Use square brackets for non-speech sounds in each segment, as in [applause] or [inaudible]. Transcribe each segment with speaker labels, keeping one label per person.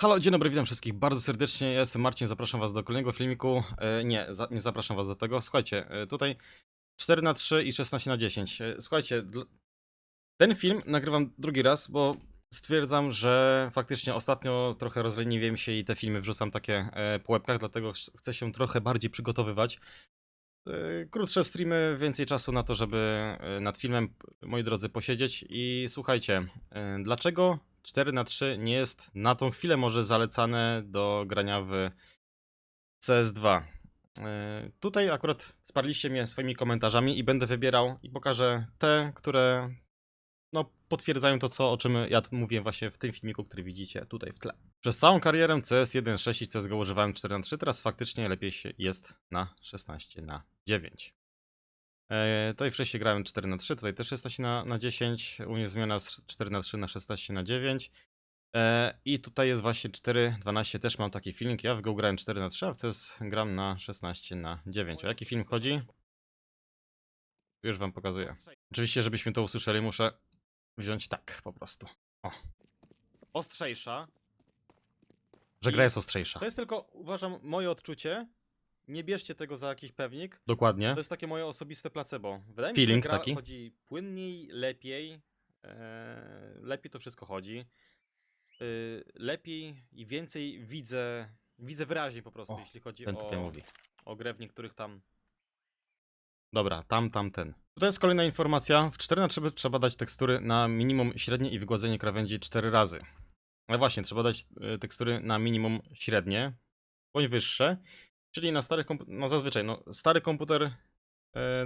Speaker 1: Halo, dzień dobry, witam wszystkich bardzo serdecznie. Ja jestem Marcin, zapraszam was do kolejnego filmiku. E, nie, za, nie zapraszam was do tego. Słuchajcie, e, tutaj 4 na 3 i 16 na 10. E, słuchajcie, ten film nagrywam drugi raz, bo stwierdzam, że faktycznie ostatnio trochę rozleniwiłem się i te filmy wrzucam takie po łebkach, dlatego ch- chcę się trochę bardziej przygotowywać. Krótsze streamy, więcej czasu na to, żeby nad filmem, moi drodzy, posiedzieć. I słuchajcie, dlaczego 4 na 3 nie jest na tą chwilę może zalecane do grania w CS2? E, Tutaj akurat sparliście mnie swoimi komentarzami i będę wybierał i pokażę te, które no, potwierdzają to, co, o czym ja mówię właśnie w tym filmiku, który widzicie tutaj w tle. Przez całą karierę CS 1.6 i CSGO używałem 4 na 3 teraz faktycznie lepiej się jest na 16 na 9. E, tutaj wcześniej grałem 4 na 3 tutaj też 16 na, na 10 u mnie zmiana z 4 na 3 na 16 na 9 e, i tutaj jest właśnie 4 12 też mam taki filmik, ja w Go grałem 4 na 3 a w CS gram na 16 na 9 o jaki film chodzi? Już wam pokazuję. Oczywiście, żebyśmy to usłyszeli, muszę wziąć tak po prostu. O. Ostrzejsza. Że gra jest ostrzejsza.
Speaker 2: To jest tylko, uważam, moje odczucie. Nie bierzcie tego za jakiś pewnik.
Speaker 1: Dokładnie.
Speaker 2: To jest takie moje osobiste placebo. Wydaje mi
Speaker 1: Feeling
Speaker 2: się, że gra
Speaker 1: taki.
Speaker 2: chodzi płynniej, lepiej. E, lepiej to wszystko chodzi. E, lepiej i więcej widzę, widzę wyraźnie po prostu,
Speaker 1: O,
Speaker 2: jeśli chodzi
Speaker 1: Ten tutaj
Speaker 2: o,
Speaker 1: mówi.
Speaker 2: o grę w niektórych tam.
Speaker 1: Dobra, tam, tam, ten. Tutaj jest kolejna informacja. W 4 na 3 trzeba dać tekstury na minimum średnie i wygładzenie krawędzi 4 razy. No właśnie, trzeba dać y, tekstury na minimum średnie, bądź wyższe. Czyli na starych komputerach, no zazwyczaj, no stary komputer, y,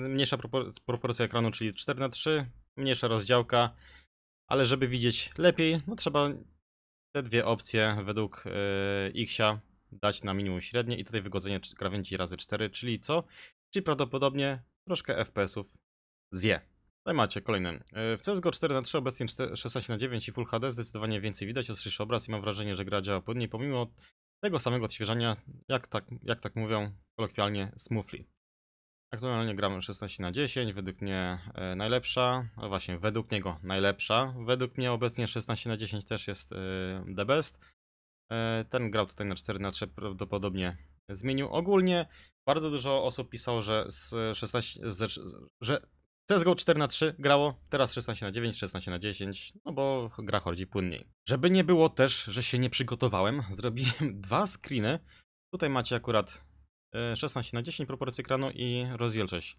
Speaker 1: mniejsza propor- proporcja ekranu, czyli 4 na 3 mniejsza rozdziałka, ale żeby widzieć lepiej, no trzeba te dwie opcje według y, Xia dać na minimum średnie i tutaj wygładzenie cz- krawędzi razy 4, czyli co? Czyli prawdopodobnie troszkę FPS-ów zje. Tutaj macie kolejny. Yy, W CSGO 4 na 3 obecnie 4 16 na 9 i Full HD zdecydowanie więcej widać, ostrzejszy obraz i mam wrażenie, że gra działa płynniej pomimo tego samego odświeżania, jak tak, jak tak mówią kolokwialnie, smoothly. Aktualnie gramy 16 na 10, według mnie e, najlepsza, no właśnie, według niego najlepsza. Według mnie obecnie 16 na 10 też jest e, the best. E, Ten grał tutaj na 4 na 3 prawdopodobnie zmienił. Ogólnie bardzo dużo osób pisało, że z 16, z, że CSGO 4 na 3 grało, teraz 16 na 9, 16 na 10, no bo gra chodzi płynniej. Żeby nie było też, że się nie przygotowałem, [laughs] zrobiłem dwa screeny. Tutaj macie akurat e, 16 na 10 proporcje ekranu i rozdzielczość.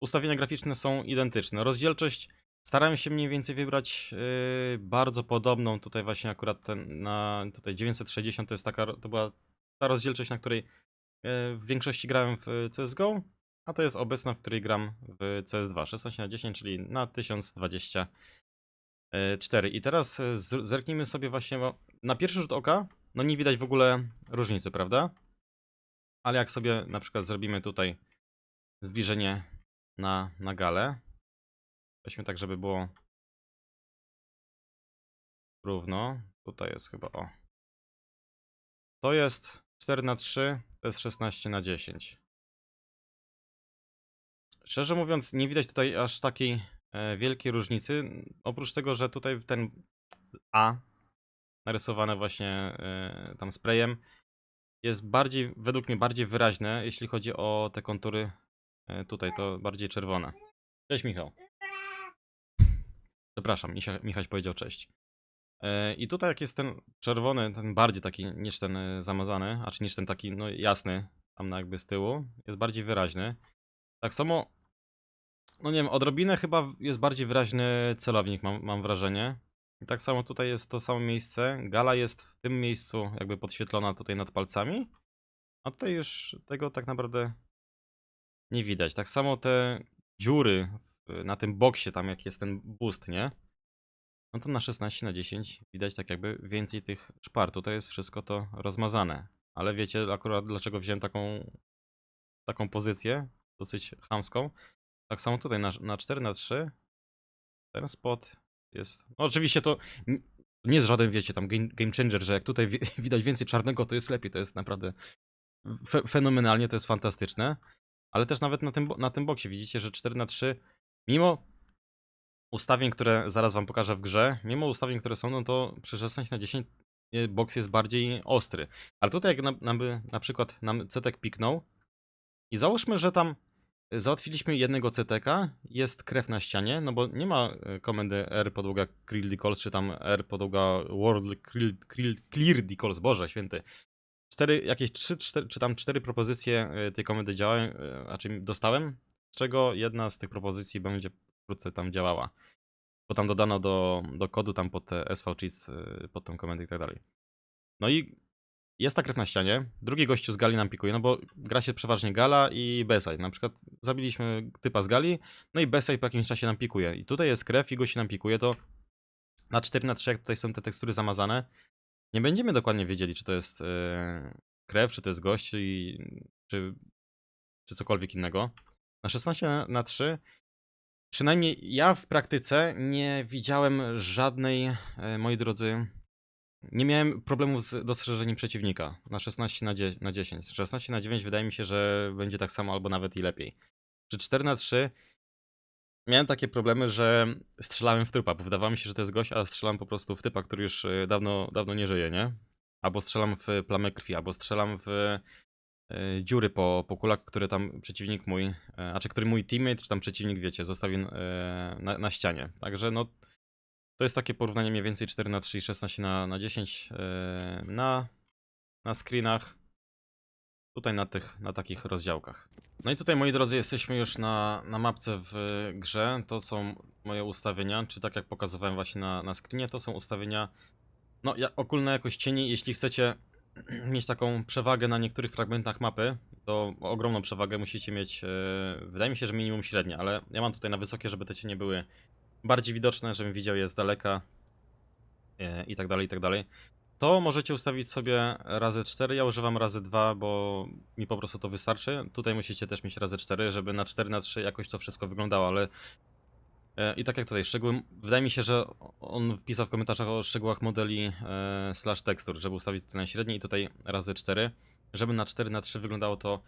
Speaker 1: Ustawienia graficzne są identyczne. Rozdzielczość starałem się mniej więcej wybrać e, bardzo podobną. Tutaj właśnie akurat ten, na tutaj 960 to jest taka, to była ta rozdzielczość, na której e, w większości grałem w CSGO, a to jest obecna, w której gram w CS2. 16 na 10, czyli na 1024. I teraz e, zerknijmy sobie właśnie, na pierwszy rzut oka, no nie widać w ogóle różnicy, prawda? Ale jak sobie na przykład zrobimy tutaj zbliżenie na, na galę, weźmy tak, żeby było równo. Tutaj jest chyba o. To jest 4 na 3, to jest 16 na 10. Szczerze mówiąc, nie widać tutaj aż takiej e, wielkiej różnicy. Oprócz tego, że tutaj ten A narysowane właśnie e, tam sprayem jest bardziej, według mnie bardziej wyraźne, jeśli chodzi o te kontury e, tutaj, to bardziej czerwone. Cześć Michał. Przepraszam, Michał powiedział cześć. I tutaj jak jest ten czerwony, ten bardziej taki niż ten zamazany, a czy niż ten taki no jasny, tam jakby z tyłu, jest bardziej wyraźny. Tak samo, no nie wiem, odrobinę chyba jest bardziej wyraźny celownik, mam, mam wrażenie. I tak samo tutaj jest to samo miejsce. Gala jest w tym miejscu jakby podświetlona tutaj nad palcami, a tutaj już tego tak naprawdę nie widać. Tak samo te dziury na tym boksie, tam jak jest ten boost, nie? No to na 16 na 10 widać tak jakby więcej tych szpar. Tutaj jest wszystko to rozmazane. Ale wiecie akurat dlaczego wziąłem taką, taką pozycję, dosyć chamską. Tak samo tutaj na, na 4 na 3 ten spot jest. No oczywiście to n- nie jest żaden, wiecie, tam game, game changer, że jak tutaj wi- [laughs] widać więcej czarnego, to jest lepiej. To jest naprawdę fe, fenomenalnie, to jest fantastyczne. Ale też nawet na tym, na tym boksie widzicie, że 4 na 3 mimo ustawień, które zaraz wam pokażę w grze, mimo ustawień, które są, no to przy 16 na 10 y, box jest bardziej ostry. Ale tutaj jak nam, by na przykład nam cetek piknął i załóżmy, że tam załatwiliśmy jednego ceteka, jest krew na ścianie, no bo nie ma y, komendy R clear decols, czy tam R podługa world clear, clear, clear boże święty. Cztery, jakieś trzy, cztery, czy tam cztery propozycje y, tej komendy działają, znaczy dostałem, z czego jedna z tych propozycji będzie wkrótce tam działała. Bo tam dodano do, do kodu tam pod te SV pod tą komendę i tak dalej. No i jest ta krew na ścianie. Drugi gościu z gali nam pikuje, no bo gra się przeważnie gala i beside. Na przykład zabiliśmy typa z gali, no i beside po jakimś czasie nam pikuje. I tutaj jest krew i gości nam pikuje, to na 4 na 3 jak tutaj są te tekstury zamazane, nie będziemy dokładnie wiedzieli, czy to jest e, krew, czy to jest gość, i, czy, czy cokolwiek innego. Na 16 na, na 3 Przynajmniej ja w praktyce nie widziałem żadnej, e, moi drodzy, nie miałem problemów z dostrzeżeniem przeciwnika na 16 na, 10, na 10. 16 na 9 wydaje mi się, że będzie tak samo albo nawet i lepiej. Przy 4 na 3 miałem takie problemy, że strzelałem w trupa, bo wydawało mi się, że to jest gość, a strzelam po prostu w typa, który już e, dawno, dawno nie żyje, nie? Albo strzelam w plamę krwi, albo strzelam w e, dziury po, po kulach, które tam przeciwnik mój, e, a czy który mój teammate, czy tam przeciwnik, wiecie, zostawił na, na ścianie. Także no, to jest takie porównanie mniej więcej 4 na 3 i 16 na, na 10 e, na, na screenach. Tutaj na tych, na takich rozdziałkach. No i tutaj, moi drodzy, jesteśmy już na, na mapce w grze. To są moje ustawienia, czy tak jak pokazywałem właśnie na, na screenie, to są ustawienia, no, ja, ogólne jakość cieni. Jeśli chcecie [clears throat] mieć taką przewagę na niektórych fragmentach mapy, to ogromną przewagę musicie mieć, e, wydaje mi się, że minimum średnie, ale ja mam tutaj na wysokie, żeby te cienie były bardziej widoczne, żebym widział je z daleka e, i tak dalej, i tak dalej. To możecie ustawić sobie razy 4, ja używam razy 2, bo mi po prostu to wystarczy. Tutaj musicie też mieć razy 4, żeby na 4 na 3 jakoś to wszystko wyglądało, ale e, i tak jak tutaj, szczegóły, wydaje mi się, że on wpisał w komentarzach o szczegółach modeli e, slash tekstur, żeby ustawić tutaj na średnie i tutaj razy 4, żeby na 4 na 3 wyglądało to,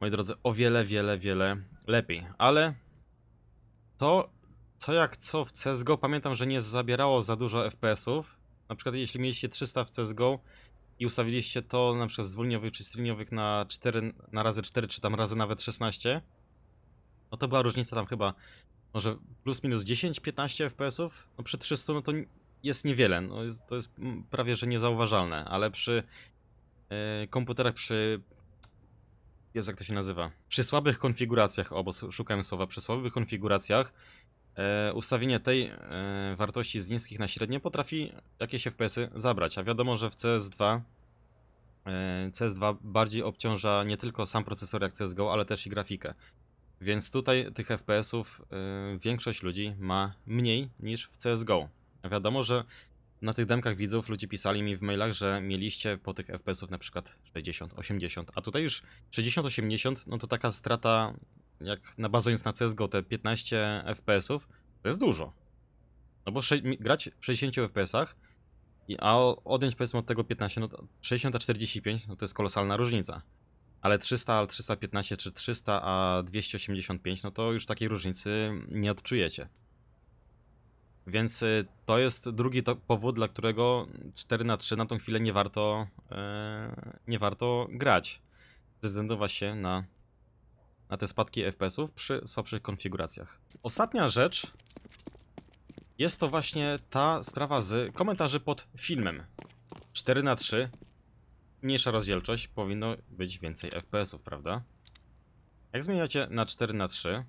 Speaker 1: moi drodzy, o wiele, wiele, wiele lepiej. Ale to, co jak co w CSGO, pamiętam, że nie zabierało za dużo FPS-ów. Na przykład jeśli mieliście 300 w CSGO i ustawiliście to na przykład z dwójniowych czy striniowych na 4, na razy 4, czy tam razy nawet 16, no to była różnica tam chyba może plus minus 10-15 FPS-ów. No przy 300 no to jest niewiele, no jest, to jest mm, prawie że niezauważalne, ale przy e, komputerach przy jest jak to się nazywa? Przy słabych konfiguracjach, o bo s- szukałem słowa, przy słabych konfiguracjach ustawienie tej e, wartości z niskich na średnie potrafi jakieś FPS-y zabrać, a wiadomo, że w CS2 e, CS2 bardziej obciąża nie tylko sam procesor jak CSGO, ale też i grafikę. Więc tutaj tych FPS-ów większość ludzi ma mniej niż w CSGO. A Wiadomo, że na tych demkach widzów ludzie pisali mi w mailach, że mieliście po tych FPS-ów na przykład 60, 80, a tutaj już 60, 80, no to taka strata, jak na bazując na CSGO, te 15 FPS-ów, to jest dużo. No bo grać w 60 FPS-ach, a odjąć powiedzmy od tego 15, no to 60 a 45, no to jest kolosalna różnica. Ale 300 a 315 czy 300 a 285, no to już takiej różnicy nie odczujecie. Więc y, to jest drugi to powód, dla którego 4 na 3 na tą chwilę nie warto, e, nie warto grać. Względu właśnie na, na te spadki FPS-ów przy słabszych konfiguracjach. Ostatnia rzecz jest to właśnie ta sprawa z komentarzy pod filmem. 4 na 3 mniejsza rozdzielczość, powinno być więcej FPS-ów, prawda? Jak zmieniacie na 4 na 3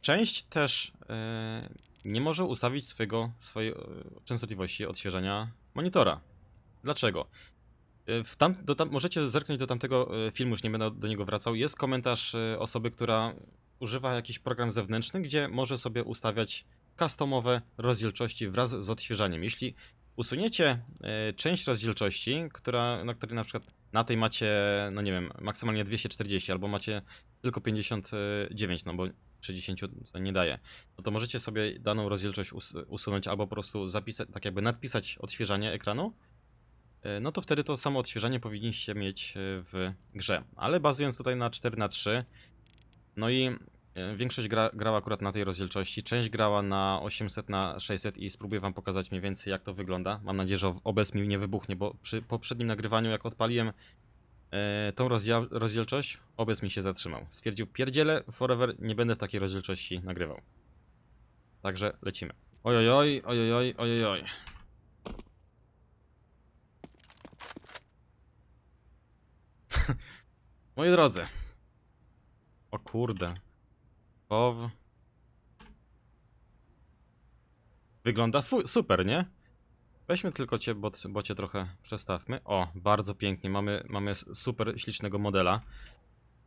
Speaker 1: część też e, nie może ustawić swojego, swojej e, częstotliwości odświeżania monitora. Dlaczego? E, W tam, do tam, możecie zerknąć do tamtego e, filmu, już nie będę do niego wracał. Jest komentarz e, osoby, która używa jakiś program zewnętrzny, gdzie może sobie ustawiać customowe rozdzielczości wraz z odświeżaniem. Jeśli usuniecie część rozdzielczości, która, na której na przykład na tej macie, no nie wiem, maksymalnie 240 albo macie tylko 59, no bo 60 to nie daje, no to możecie sobie daną rozdzielczość us usunąć albo po prostu zapisać, tak jakby nadpisać odświeżanie ekranu, no to wtedy to samo odświeżanie powinniście mieć e, w grze. Ale bazując tutaj na 4 na 3 no i E, Większość gra, grała akurat na tej rozdzielczości, część grała na 800 na 600 i spróbuję wam pokazać mniej więcej jak to wygląda. Mam nadzieję, że OBS mi nie wybuchnie, bo przy poprzednim nagrywaniu jak odpaliłem e, tą rozdzielczość, OBS mi się zatrzymał. Stwierdził, pierdziele, forever, nie będę w takiej rozdzielczości nagrywał. Także lecimy. Ojojoj, ojojoj, ojojoj. [laughs] Moi drodzy. O kurde. Pow. Wygląda super, nie? Weźmy tylko cię, bo, bo cię trochę przestawmy. O, bardzo pięknie. Mamy, mamy super ślicznego modela.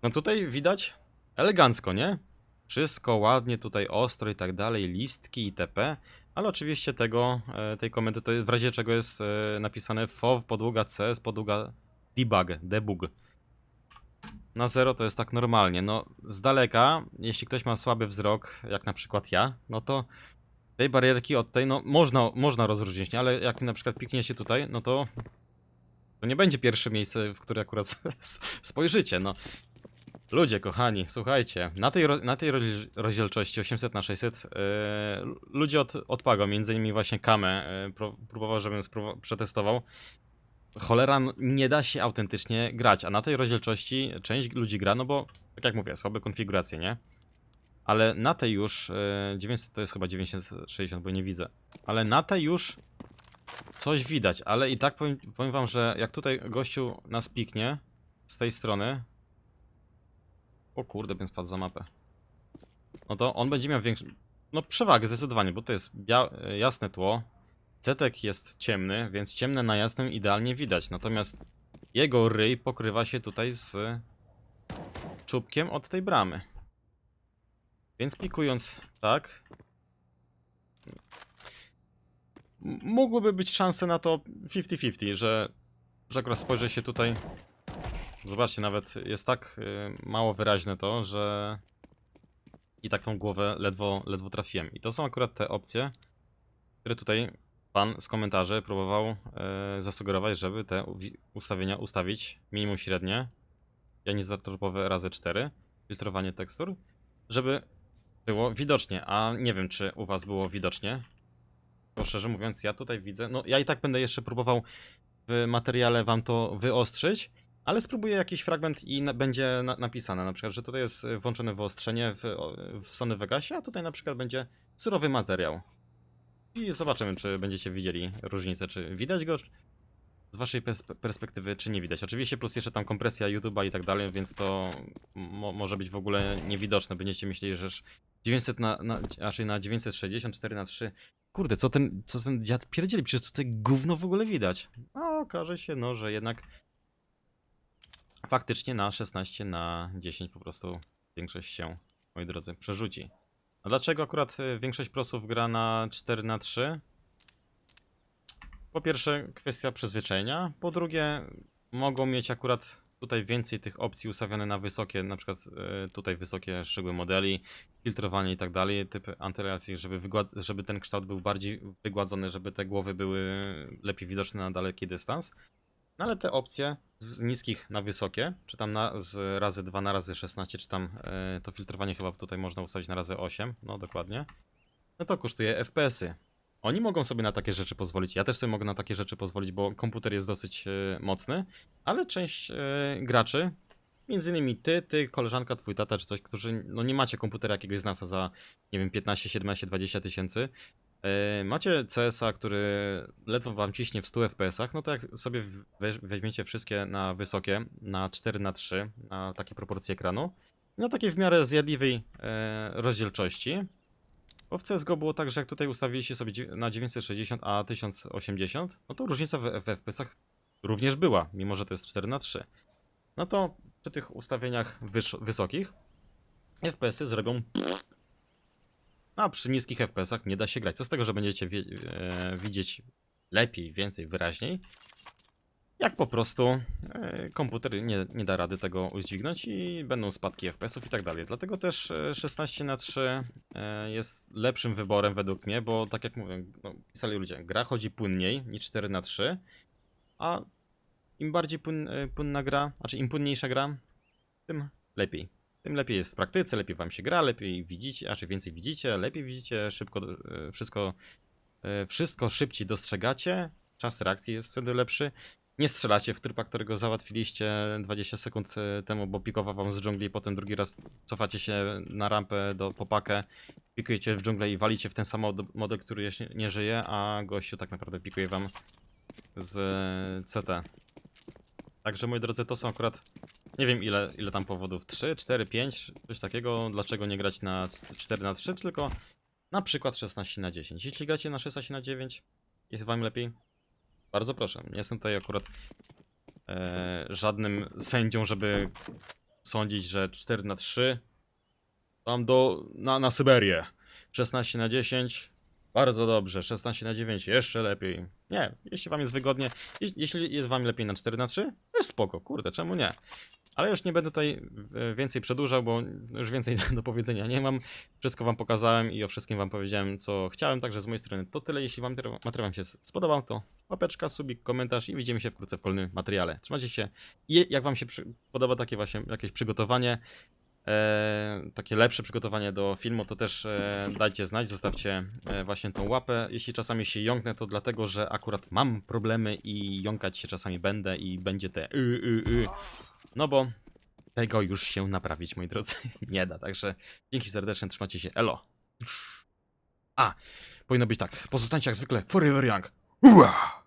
Speaker 1: No tutaj widać elegancko, nie? Wszystko ładnie, tutaj ostro i tak dalej, listki itp. Ale oczywiście tego, e, tej komendy to jest, w razie czego jest e, napisane FOW, podługa CS, podługa debug, debug. Na zero to jest tak normalnie. No, z daleka, jeśli ktoś ma słaby wzrok, jak na przykład ja, no to tej barierki od tej, no można, można rozróżnić, nie? ale jak na przykład piknie się tutaj, no to to nie będzie pierwsze miejsce, w które akurat [laughs] spojrzycie, no. Ludzie, kochani, słuchajcie, na tej, na tej roz- rozdzielczości 800 na 600 e, ludzie od, odpagą, między innymi właśnie Kamę pro, próbował, żebym przetestował. Cholera, nie da się autentycznie grać, a na tej rozdzielczości część ludzi gra, no bo, tak jak mówię, słabe konfiguracje, nie? Ale na tej już, e, 900 to jest chyba 960, bo nie widzę. Ale na tej już coś widać, ale i tak powiem, powiem wam, że jak tutaj gościu nas piknie z tej strony. O kurde, bym spadł za mapę. No to on będzie miał większą. No przewagę zdecydowanie, bo to jest e, jasne tło. Cetek jest ciemny, więc ciemne na jasnym idealnie widać. Natomiast jego ryj pokrywa się tutaj z czubkiem od tej bramy. Więc pikując tak. Mogłyby być szanse na to 50-50, że, że akurat spojrzy się tutaj. Zobaczcie, nawet jest tak y, mało wyraźne to, że i tak tą głowę ledwo, ledwo trafiłem. I to są akurat te opcje, które tutaj pan z komentarzy próbował e, zasugerować, żeby te ustawienia ustawić minimum średnie, jonizotropowe razy 4, filtrowanie tekstur, żeby było widocznie, a nie wiem, czy u was było widocznie. Bo szczerze mówiąc, ja tutaj widzę, no ja i tak będę jeszcze próbował w materiale wam to wyostrzyć, ale spróbuję jakiś fragment i na, będzie na, napisane, na przykład, że tutaj jest włączone wyostrzenie w, w Sony Vegasie, a tutaj na przykład będzie surowy materiał. I zobaczymy, czy będziecie widzieli różnicę, czy widać go z waszej pers- perspektywy, czy nie widać. Oczywiście plus jeszcze tam kompresja YouTube'a i tak dalej, więc to mo może być w ogóle niewidoczne. Będziecie myśleli, że już 900 na, na, raczej na 964 na 3. Kurde, co ten, co ten dziad pierdzieli? Przecież tutaj gówno w ogóle widać. A okaże się, no, że jednak faktycznie na 16 na 10 po prostu większość się, moi drodzy, przerzuci. A dlaczego akurat y, większość prosów gra na 4 na 3? Po pierwsze, kwestia przyzwyczajenia. Po drugie, mogą mieć akurat tutaj więcej tych opcji ustawione na wysokie, na przykład y, tutaj wysokie szczegóły modeli, filtrowanie i tak dalej, typy antyreakcji, żeby, żeby ten kształt był bardziej wygładzony, żeby te głowy były lepiej widoczne na daleki dystans. No ale te opcje z, niskich na wysokie, czy tam na, z razy 2 na razy 16, czy tam e, to filtrowanie chyba tutaj można ustawić na razy 8, no dokładnie, no to kosztuje FPS-y. Oni mogą sobie na takie rzeczy pozwolić, ja też sobie mogę na takie rzeczy pozwolić, bo komputer jest dosyć e, mocny, ale część e, graczy, między innymi ty, ty, koleżanka, twój tata czy coś, którzy no nie macie komputera jakiegoś z NASA za, nie wiem, 15, 17, 20 tysięcy, E, Macie CS-a, który ledwo wam ciśnie w 100 FPS-ach, no to jak sobie weź- weźmiecie wszystkie na wysokie, na 4 na 3 na takie proporcje ekranu, na takiej w miarę zjadliwej e, rozdzielczości, bo w CSGO było tak, że jak tutaj ustawiliście sobie na 960, a 1080, no to różnica w, w FPS-ach również była, mimo że to jest 4 na 3 No to przy tych ustawieniach wysokich FPS-y zrobią a przy niskich FPS-ach nie da się grać. Co z tego, że będziecie e, widzieć lepiej, więcej, wyraźniej, jak po prostu e, komputer nie, nie da rady tego udźwignąć i będą spadki FPS-ów i tak dalej. Dlatego też e, 16 na 3 e, jest lepszym wyborem według mnie, bo tak jak mówię, no, pisali ludzie, gra chodzi płynniej niż 4 na 3 a im bardziej płyn, e, płynna gra, znaczy im płynniejsza gra, tym lepiej. Tym lepiej jest w praktyce, lepiej wam się gra, lepiej widzicie, a czy więcej widzicie, lepiej widzicie, szybko, e, wszystko, e, wszystko szybciej dostrzegacie, czas reakcji jest wtedy lepszy. Nie strzelacie w trypa, którego załatwiliście 20 sekund e, temu, bo pikował wam z dżungli, potem drugi raz cofacie się na rampę do popakę, pikujecie w dżunglę i walicie w ten sam mod- model, który jeszcze nie żyje, a gościu tak naprawdę pikuje wam z CT. Także moi drodzy, to są akurat nie wiem ile, ile tam powodów. 3, 4, 5, coś takiego. Dlaczego nie grać na 4 na 3, tylko na przykład 16 na 10. Jeśli gracie na 16 na 9, jest wam lepiej? Bardzo proszę. Nie jestem tutaj akurat e, żadnym sędzią, żeby sądzić, że 4 na 3 tam do, na, na Syberię. 16 na 10 bardzo dobrze, 16 na 9 jeszcze lepiej. Nie, jeśli wam jest wygodnie, jeś- jeśli jest wam lepiej na 4 na 3, też spoko, kurde, czemu nie? Ale już nie będę tutaj e, więcej przedłużał, bo już więcej [laughs] do powiedzenia nie mam. Wszystko wam pokazałem i o wszystkim wam powiedziałem, co chciałem, także z mojej strony to tyle. Jeśli wam ter- materiał się spodobał, to łapeczka, subik, komentarz i widzimy się wkrótce w kolejnym materiale. Trzymajcie się i jak wam się podoba takie właśnie jakieś przygotowanie, e, takie lepsze przygotowanie do filmu, to też e, dajcie znać, zostawcie e, właśnie tą łapę. Jeśli czasami się jąknę, to dlatego, że akurat mam problemy i jąkać się czasami będę i będzie te y, y, y. No bo tego już się naprawić, moi drodzy, [laughs] nie da. Także dzięki serdecznie, trzymajcie się, elo. A, powinno być tak. Pozostańcie jak zwykle forever young. Ua!